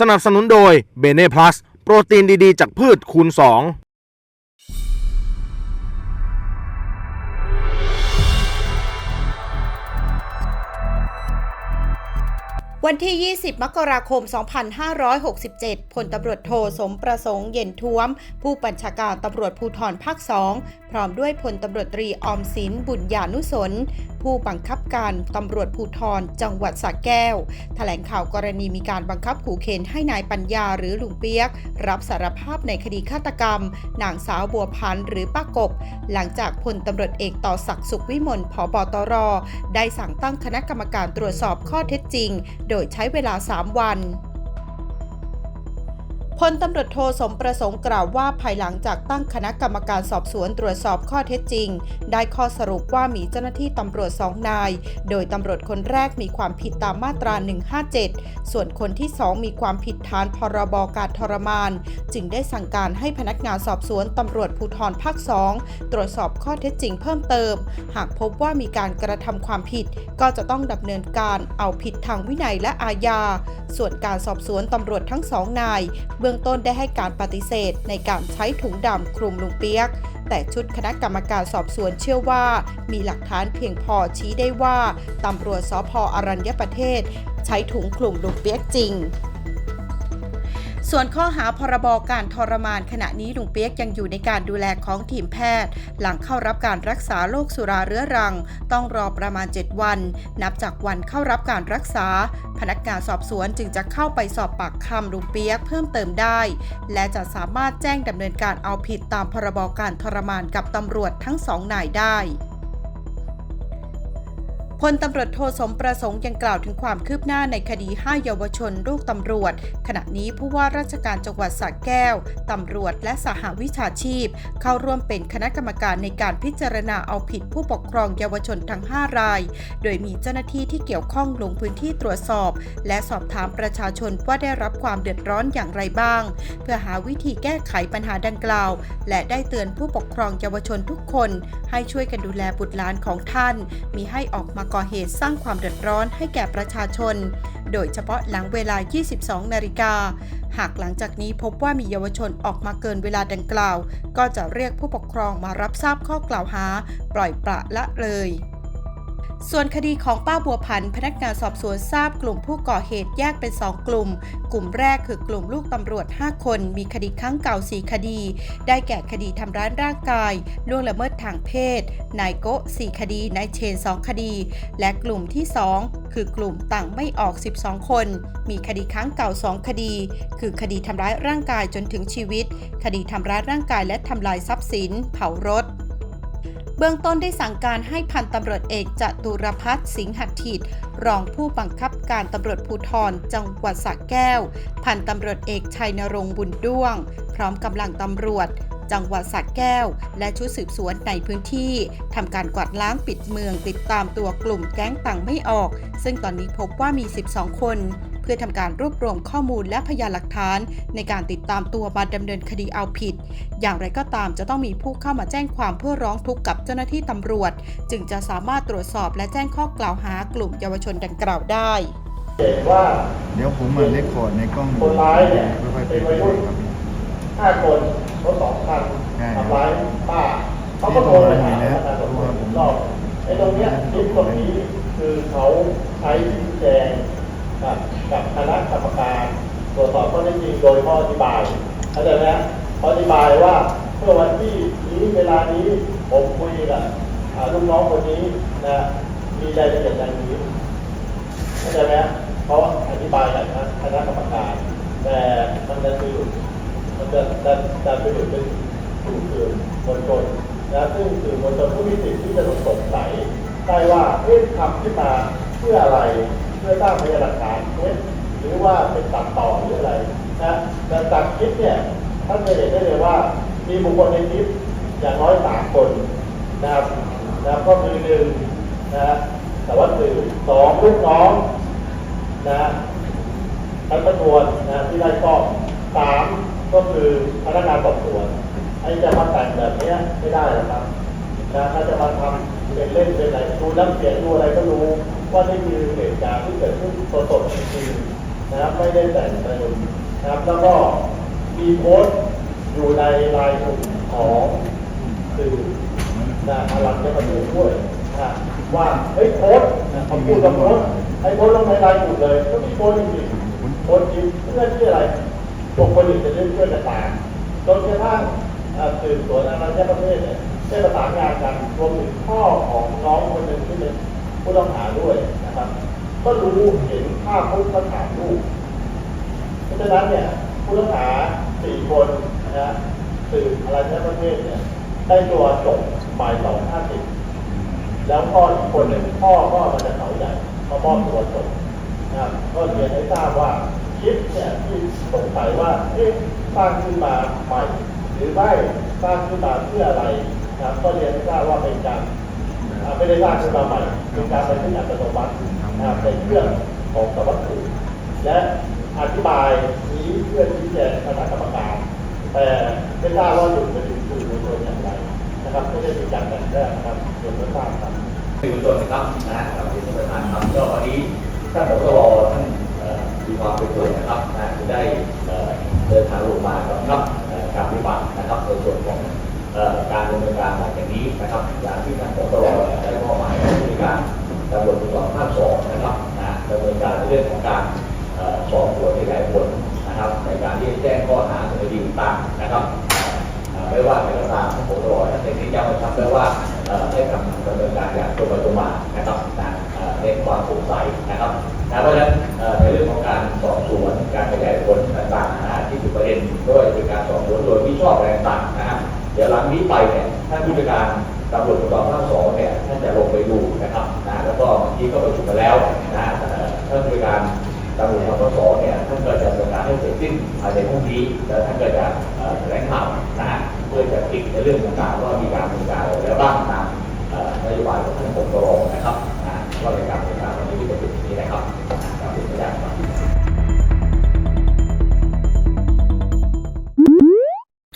สนับสนุนโดยเบเน่พลัสโปรตีนดีๆ จากพืชคูณ 2วันที่ 20 มกราคม 2567 พลตำรวจโทสมประสงค์เย็นท้วม ผู้บัญชาการตำรวจภูธรภาค 2 พร้อมด้วยพลตำรวจตรีอมสินบุญญานุสนผู้บังคับการตำรวจภูธรจังหวัดสระแก้ว แถลงข่าวกรณีมีการบังคับขู่เข็นให้นายปัญญาหรือลุงเปียก รับสารภาพในคดีฆาตกรรม นางสาวบัวพันธ์หรือป้ากบ หลังจากพลตำรวจเอกต่อศักดิ์สุขวิมลผบตร ได้สั่งตั้งคณะกรรมการตรวจสอบข้อเท็จจริง โดยใช้เวลา 3 วัน พลตำรวจโทสมประสงค์กล่าวว่าภายหลังจากตั้งคณะกรรมการสอบสวนตรวจสอบข้อเท็จจริง ได้ข้อสรุปว่ามีเจ้าหน้าที่ตำรวจสองนาย โดยตำรวจคนแรกมีความผิดตามมาตรา 157 ส่วนคนที่สองมีความผิดฐานพรบการทรมาน จึงได้สั่งการให้พนักงานสอบสวนตำรวจภูธรภาค2ตรวจสอบข้อเท็จจริงเพิ่มเติม หากพบว่ามีการกระทำความผิด ก็จะต้องดำเนินการเอาผิดทางวินัยและอาญา ส่วนการสอบสวนตำรวจทั้งสองนายเบื้องต้นได้ให้การปฏิเสธในการใช้ถุงดำคลุมลุงเปียก แต่ชุดคณะกรรมการสอบสวนเชื่อว่า มีหลักฐานเพียงพอชี้ได้ว่าตำรวจสพอรัญญประเทศ ใช้ถุงคลุมลุงเปียกจริง ส่วนข้อหาพรบการทรมานขณะนี้ลุงเปียกยังอยู่ในการดูแลของทีมแพทย์ หลังเข้ารับการรักษาโรคสุราเรื้อรัง ต้องรอประมาณ 7 วัน นับจากวันเข้ารับการรักษา พนักงานสอบสวนจึงจะเข้าไปสอบปากคำลุงเปียกเพิ่มเติมได้ และจะสามารถแจ้งดำเนินการเอาผิดตามพรบการทรมานกับตำรวจทั้งสองนายได้ พลตำรวจโทสมประสงค์ยังกล่าวถึงความคืบหน้าในคดี 5 เยาวชนลูกตำรวจ ขณะนี้ผู้ว่าราชการจังหวัดสระแก้ว ตำรวจและสหวิชาชีพ เข้าร่วมเป็นคณะกรรมการในการพิจารณาเอาผิดผู้ปกครองเยาวชนทั้ง 5 ราย โดยมีเจ้าหน้าที่ที่เกี่ยวข้องลงพื้นที่ตรวจสอบ และสอบถามประชาชนว่าได้รับความเดือดร้อนอย่างไรบ้าง เพื่อหาวิธีแก้ไขปัญหาดังกล่าว และได้เตือนผู้ปกครองเยาวชนทุกคน ให้ช่วยกันดูแลบุตรหลานของท่าน มีให้ออกมาก่อเหตุสร้างความเดือดร้อนให้แก่ประชาชน โดยเฉพาะหลังเวลา 22 นาฬิกา หากหลังจากนี้พบว่ามีเยาวชนออกมาเกินเวลาดังกล่าว ก็จะเรียกผู้ปกครองมารับทราบข้อกล่าวหา ปล่อยปละละเลย ส่วนคดีของป้าบัวพันธ์พนักงานสอบสวนทราบกลุ่มผู้ก่อเหตุแยกเป็น 2 กลุ่ม กลุ่มแรกคือกลุ่มลูกตำรวจ 5 คน มีคดีครั้งเก่า 4 คดี ได้แก่คดีทำร้ายร่างกายล่วงละเมิดทางเพศ นายโกะ4คดี นายเชน 2 คดี และกลุ่มที่ 2 คือกลุ่มต่างไม่ออก 12 คน มีคดีครั้งเก่า 2 คดี คือคดีทำร้ายร่างกายจนถึงชีวิต คดีทำร้ายร่างกายและทำลายทรัพย์สิน เผารถ เบื้องต้นได้สั่งการให้พันตำรวจเอกจตุรพัฒน์สิงหัตถิต รองผู้บังคับการตำรวจภูธรจังหวัดสระแก้ว พันตำรวจเอกชัยนรงค์บุญด้วง พร้อมกำลังตำรวจจังหวัดสระแก้ว และชุดสืบสวนในพื้นที่ทำการกวาดล้างปิดเมืองติดตามตัวกลุ่มแก๊งต่างไม่ออก ซึ่งตอนนี้พบว่ามี 12 คน พื่อทำการรวบรวมข้อมูลและพยานหลักฐาน ในการติดตามตัวมาดำเนินคดีเอาผิด อย่างไรก็ตามจะต้องมีผู้เข้ามาแจ้งความเพื่อร้องทุกข์กับเจ้าหน้าที่ตำรวจ จึงจะสามารถตรวจสอบและแจ้งข้อกล่าวหากลุ่มเยาวชนดังกล่าวได้เห็นว่าเดี๋ยวผมมาเลคคอร์ดในกล้องคนร้ายเนี่ยค่อยๆเป็นไปวัยรุ่นครับห้าคนรถสองคันใช่ทำร้ายป้าเขาก็โทรไปหาพนักงานสอบสวนผมรอบไอ้ตรงเนี้ยคลิปตรงนี้คือเขาใช้ชี้แจง กับกับคณะกรรมการตรวจสอบข้อเท็จจริงโดยข้ออธิบายเข้าใจไหมข้ออธิบายว่าเมื่อวันที่นี้เวลานี้ผมคุยกับลูกน้องคนนี้นะมีรายละเอียดดังนี้เข้าใจไหมเพราะอธิบายกับคณะกรรมการแต่มันจะคือมันจะจะจะไปอยู่เป็นสื่สื่อมวลชนนะซึ่งสื่อมวลชนผู้มีสิทธิ์ที่จะสงสัยได้ว่าเอ๊ะทำขึ้นมาเพื่ออะไร เพื่อสร้างพยานหลักฐานเท็จหรือว่าเป็นตัดต่อหรืออะไรนะแต่จากคลิปเนี่ยท่านจะเห็นได้เลยว่ามีบุคคลในคลิปอย่างน้อยสามคนนะครับนะก็คือหนึ่งนะแต่ว่าสื่อสองลูกน้องนะทั้งตำรวจนะที่ได้กล้องสามก็คือพนักงานสอบสวนไอ้จะมาแต่งแบบนี้ไม่ได้หรอกครับนะถ้าจะมาทำ เป็นเล่นเป็นอะไรดูน้ำเสียงดูอะไรก็รู้ว่านี่คือเหตุการณ์ที่เกิดขึ้นสดๆจริงๆนะครับไม่ได้แต่งเติมนะครับแล้วก็มีโพสต์อยู่ในลน์กลุ่มของสื่อนะอลังจะประเทศด้วยนะว่าเฮ้ยโพสต์เขาพูดกับโพสต์ไอ้โพสต์ลงในลน์กลุ่มเลย ก็มีโพสต์จริงๆโพสต์จริงเพื่อที่อะไรปกคนอื่นจะได้ช่วยกันตามจนกระทั่งอ่าสืบสวนอลังประเทศเนี่ย ได้ประสานงานกันรวมถึงพ่อของน้องคนหนึ่งที่เป็นผู้ต้องหาด้วยนะครับ ก็รู้เห็นภาพพุทธฐานรูปเพราะฉะนั้นเนี่ยผู้ต้องหาสี่คนนะฮะสื่ออะไรในประเทศเนี่ยได้ตัวจบหมายสองห้าสิบแล้วพ่ออีกคนหนึ่งพ่อก็มาจากเขาใหญ่มามอบตัวจบนะครับก็เรียนให้ทราบว่าคลิปเนี่ยที่สงสัยว่าเอ๊ะสร้างขึ้นมาใหม่ หรือไม่สร้างขึ้นมาเพื่ออะไร นะครับก็เรียนทราบว่าเป็นการไม่ได้สร้างขึ้นมาใหม่เป็นการไปที่อัตโนมัตินะครับเป็นเครื่องของสวัสดิและอธิบายนี้เพื่อชี้แจงคณะกรรมการแต่ไม่ทราบว่าอยู่ในสื่อมวลชนอย่างไรนะครับไม่ได้มีการแต่งแต้มนะครับเดี๋ยวไม่ทราบครับสื่อมวลชนะครับนะฮะกับที่ท่านประธานครับก็วันนี้ท่านผบตรท่านมีความเป็นตัวนะครับนะได้เดินทางลงมาครับ ดำเนินการหลังจากนี้นะครับอย่างที่ท่านผบตรได้มอบหมายให้ผู้ในวยการตำรวจภูธรภาคสองนะครับนะดำเนินการในเรื่องของการสอบสวนขยายผลนะครับในการที่แจ้งข้อหาในคดีต่างนะครับไม่ว่าใครก็ตามผมตลอดในที่ย้ำนะครับแล้ว่าเอ่อให้ทำดำเนินการอย่างตรงไปตรงมานะครับในความโปร่งใสนะครับนะเพราะฉะนั้น ดี๋ยวหลังนี้ไปเนี่ยท่านผู้จัดการตำรวจภูธรภาคสองเนี่ยท่านจะลงไปดูนะครับนะแล้วก็เมื่อกี้ก็ประชุมกันแล้วนะท่านผู้จัดการตำรวจปปสองเนี่ยท่านก็จะดำเนินการให้เสร็จสิ้นภายในพรุ่งนี้แล้วท่านก็จะแถลงข่าวนะเพื่อจะติดในเรื่องต่างๆว่ามีการดำเนินการอะไรแล้วบ้างนะ